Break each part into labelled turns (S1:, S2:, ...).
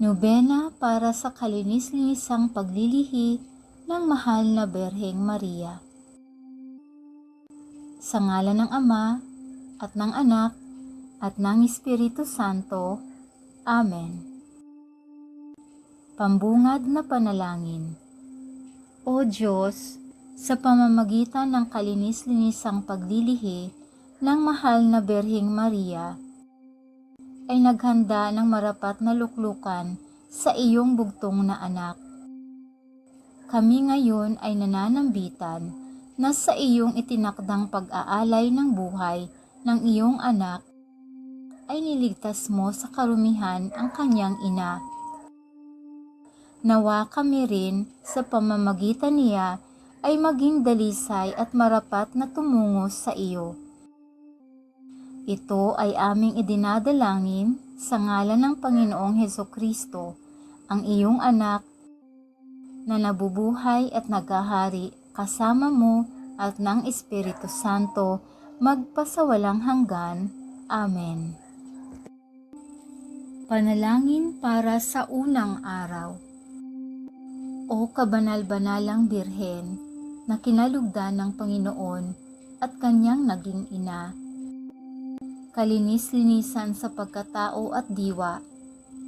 S1: Nobena para sa kalinis-linisang paglilihi ng mahal na Berheng Maria. Sa ngalan ng Ama, at ng Anak, at ng Espiritu Santo. Amen. Pambungad na panalangin O Diyos, sa pamamagitan ng kalinis-linisang paglilihi ng mahal na Berheng Maria, ay naghanda ng marapat na luklukan sa iyong bugtong na anak. Kami ngayon ay nananambitan na sa iyong itinakdang pag-aalay ng buhay ng iyong anak ay niligtas mo sa karumihan ang kanyang ina. Nawa kami rin sa pamamagitan niya ay maging dalisay at marapat na tumungo sa iyo. Ito ay aming idinadalangin sa ngalan ng Panginoong Heso Kristo, ang iyong anak na nabubuhay at nagahari kasama mo at ng Espiritu Santo magpasawalang hanggan. Amen. Panalangin para sa unang araw O kabanal-banalang Birhen na kinalugdan ng Panginoon at kanyang naging ina, kalinis-linisan sa pagkatao at diwa,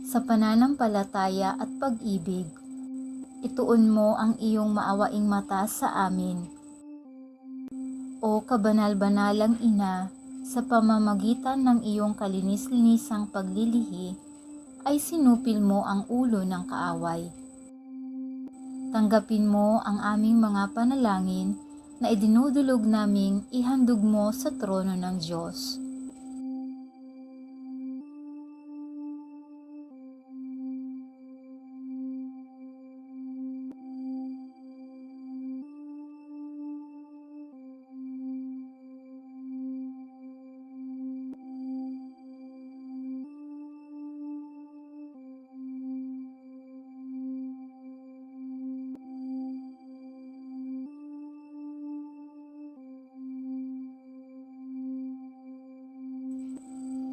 S1: sa pananampalataya at pag-ibig. Ituon mo ang iyong maawaing mata sa amin. O kabanal-banalang ina, sa pamamagitan ng iyong kalinis-linisang paglilihi, ay sinupil mo ang ulo ng kaaway. Tanggapin mo ang aming mga panalangin na idinudulog naming ihandog mo sa trono ng Diyos.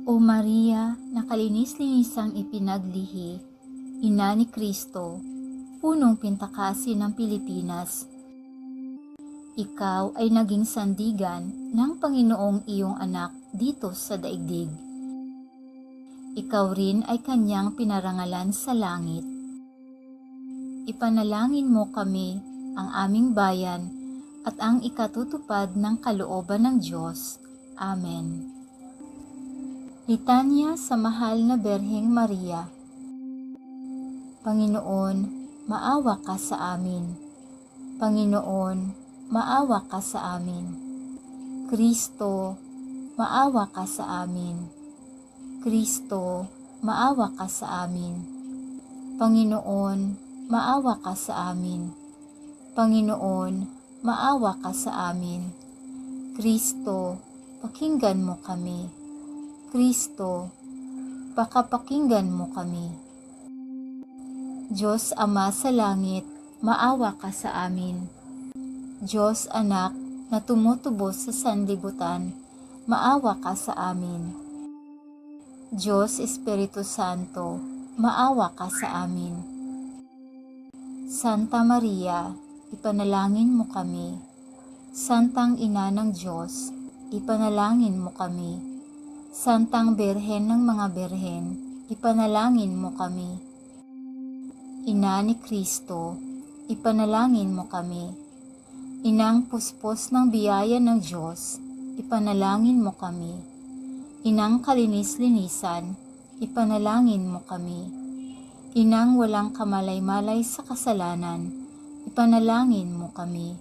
S1: O Maria, na kalinis-linisang ipinaglihi, Ina ni Kristo, punong pintakasi ng Pilipinas. Ikaw ay naging sandigan ng Panginoong iyong anak dito sa daigdig. Ikaw rin ay kanyang pinarangalan sa langit. Ipanalangin mo kami, ang aming bayan, at ang ikatutupad ng kalooban ng Diyos. Amen. Litanya sa mahal na Berheng Maria Panginoon, maawa ka sa amin. Panginoon, maawa ka sa amin. Kristo, maawa ka sa amin. Kristo, maawa ka sa amin. Panginoon, maawa ka sa amin. Panginoon, maawa ka sa amin. Kristo, pakinggan mo kami. Kristo, pakapakinggan mo kami. Diyos Ama sa langit, maawa ka sa amin. Diyos Anak na tumutubos sa sanlibutan, maawa ka sa amin. Diyos Espiritu Santo, maawa ka sa amin. Santa Maria, ipanalangin mo kami. Santang Ina ng Diyos, ipanalangin mo kami. Santang Berhen ng mga Berhen, ipanalangin mo kami. Ina ni Kristo, ipanalangin mo kami. Inang puspos ng biyaya ng Diyos, ipanalangin mo kami. Inang kalinis-linisan, ipanalangin mo kami. Inang walang kamalay-malay sa kasalanan, ipanalangin mo kami.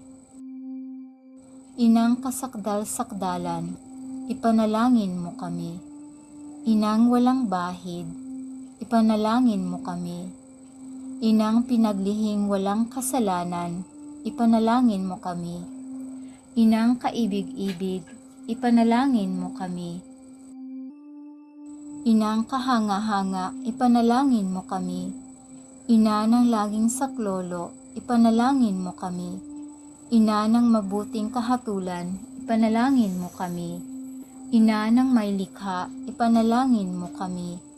S1: Inang kasakdal-sakdalan, ipanalangin mo kami. Inang walang bahid, ipanalangin mo kami. Inang pinaglihing walang kasalanan, ipanalangin mo kami. Inang kaibig-ibig, ipanalangin mo kami. Inang kahanga-hanga, ipanalangin mo kami. Ina ng laging saklolo, ipanalangin mo kami. Ina ng mabuting kahatulan, ipanalangin mo kami. Ina ng may likha, ipanalangin mo kami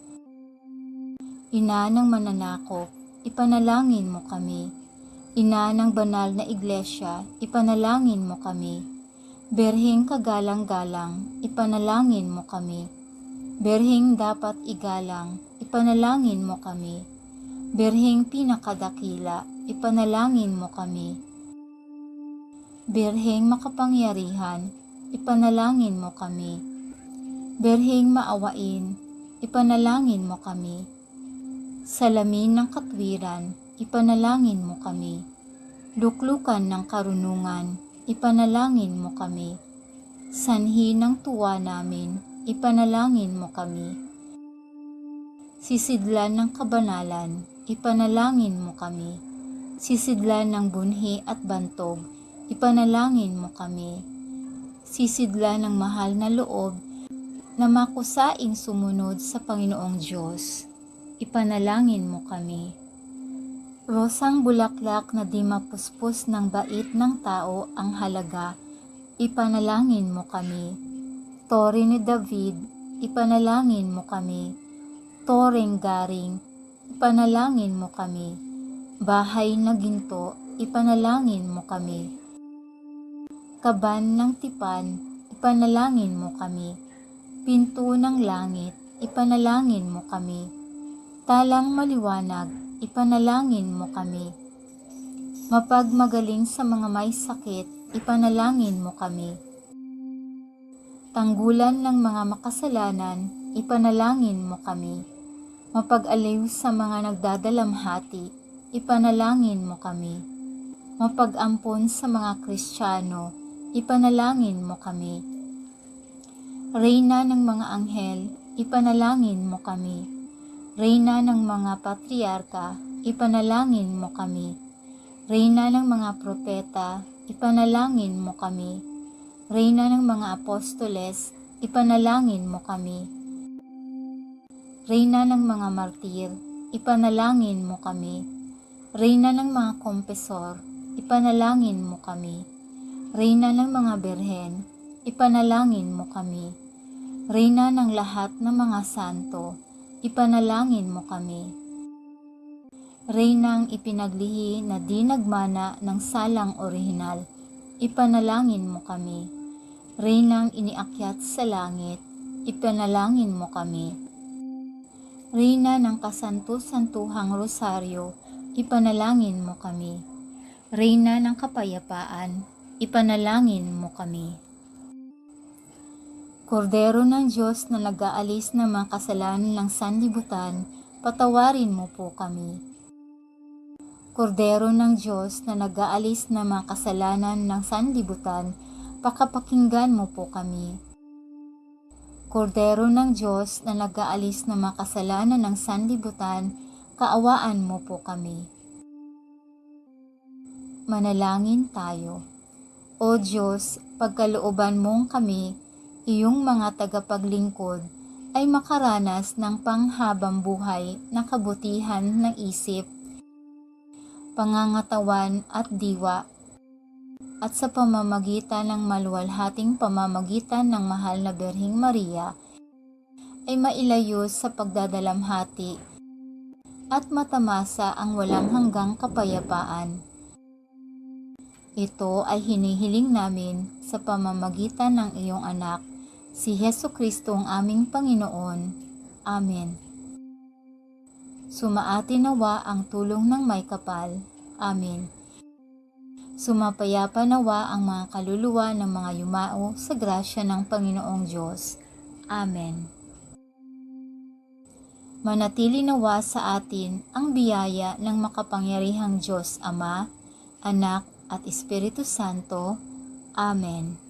S1: Ina ng mananakop, ipanalangin mo kami. Ina ng banal na iglesia, ipanalangin mo kami. Berhing kagalang-galang, ipanalangin mo kami. Berhing dapat igalang, ipanalangin mo kami. Berhing pinakadakila, ipanalangin mo kami. Berhing makapangyarihan, ipanalangin mo kami. Berhing maawain, ipanalangin mo kami. Salamin ng katwiran, ipanalangin mo kami. Luklukan ng karunungan, ipanalangin mo kami. Sanhi ng tuwa namin, ipanalangin mo kami. Sisidlan ng kabanalan, ipanalangin mo kami. Sisidlan ng bunhi at bantog, ipanalangin mo kami. Sisidlan ng mahal na loob na makusaing sumunod sa Panginoong Diyos, ipanalangin mo kami. Rosang bulaklak na di mapuspos ng bait ng tao ang halaga, ipanalangin mo kami. Tore ni David, ipanalangin mo kami. Toreng garing, ipanalangin mo kami. Bahay na ginto, ipanalangin mo kami. Kaban ng tipan, ipanalangin mo kami. Pinto ng langit, ipanalangin mo kami. Talang maliwanag, ipanalangin mo kami. Mapagmagaling sa mga may sakit, ipanalangin mo kami. Tanggulan ng mga makasalanan, ipanalangin mo kami. Mapag-aliw sa mga nagdadalamhati, ipanalangin mo kami. Mapag-ampon sa mga Kristiyano, ipanalangin mo kami. Reyna ng mga anghel, ipanalangin mo kami. Reyna ng mga patriarka, ipanalangin mo kami. Reyna ng mga propeta, ipanalangin mo kami. Reyna ng mga apostoles, ipanalangin mo kami. Reyna ng mga martir, ipanalangin mo kami. Reyna ng mga kompesor, ipanalangin mo kami. Reyna ng mga berhen, ipanalangin mo kami. Reyna ng lahat ng mga santo, ipanalangin mo kami. Reynang ipinaglihi na di nagmana ng salang orihinal, ipanalangin mo kami. Reynang iniakyat sa langit, ipanalangin mo kami. Reyna ng kasanto-santuhang rosaryo, ipanalangin mo kami. Reyna ng kapayapaan, ipanalangin mo kami. Kordero ng Diyos na nag-aalis ng mga kasalanan ng sanlibutan, patawarin mo po kami. Kordero ng Diyos na nag-aalis ng mga kasalanan ng sanlibutan, pakapakinggan mo po kami. Kordero ng Diyos na nag-aalis ng mga kasalanan ng sanlibutan, kaawaan mo po kami. Manalangin tayo. O Diyos, pagkalooban mong kami, iyong mga tagapaglingkod, ay makaranas ng panghabang buhay na kabutihan ng isip, pangangatawan at diwa, at sa pamamagitan ng maluwalhating pamamagitan ng mahal na Berhing Maria, ay mailayo sa pagdadalamhati at matamasa ang walang hanggang kapayapaan. Ito ay hinihiling namin sa pamamagitan ng iyong anak, si Heso Kristo ang aming Panginoon. Amen. Sumaati nawa ang tulong ng may kapal. Amen. Sumapayapa nawa ang mga kaluluwa ng mga yumao sa grasya ng Panginoong Diyos. Amen. Manatili nawa sa atin ang biyaya ng makapangyarihang Diyos Ama, Anak at Espiritu Santo. Amen.